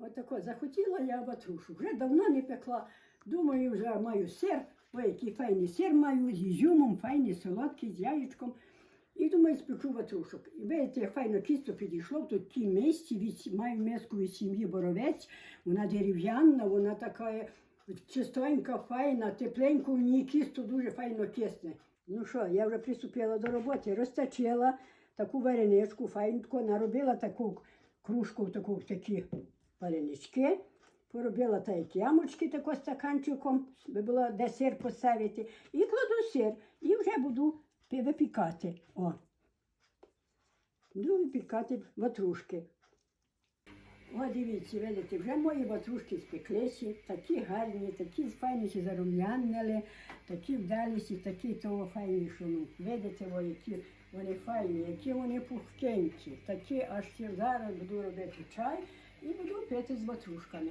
Отако захотіла я ватрушу. Вже давно не пекла. Думаю, вже маю сир. Ой, який файний сир маю з ізюмом, файний солодкий, з яєчком. І думаю, спечу ватрушок. І видите, як файно кісто підійшло, тут ті місці, від, маю миску від сім'ї Боровець, вона дерев'яна, вона така чистенька, файна, тепленька, в ній кісто дуже файно кисне. Ну що, я вже приступила до роботи, розточила таку вареничку, файненько, наробила таку кружку, таку, такі варенички, поробила та як ямочки тако стаканчиком, би було де сир поставити, і кладу сир, і вже буду випікати. О. Буду випікати ватрушки. О, дивіться, видите, вже мої ватрушки спеклися, такі гарні, такі файніші зарум'янили, такі вдаліші, такі того файні, що ну, видите, о, які вони файні, які вони пухкенькі, такі аж зараз буду робити чай і буду пити з ватрушками.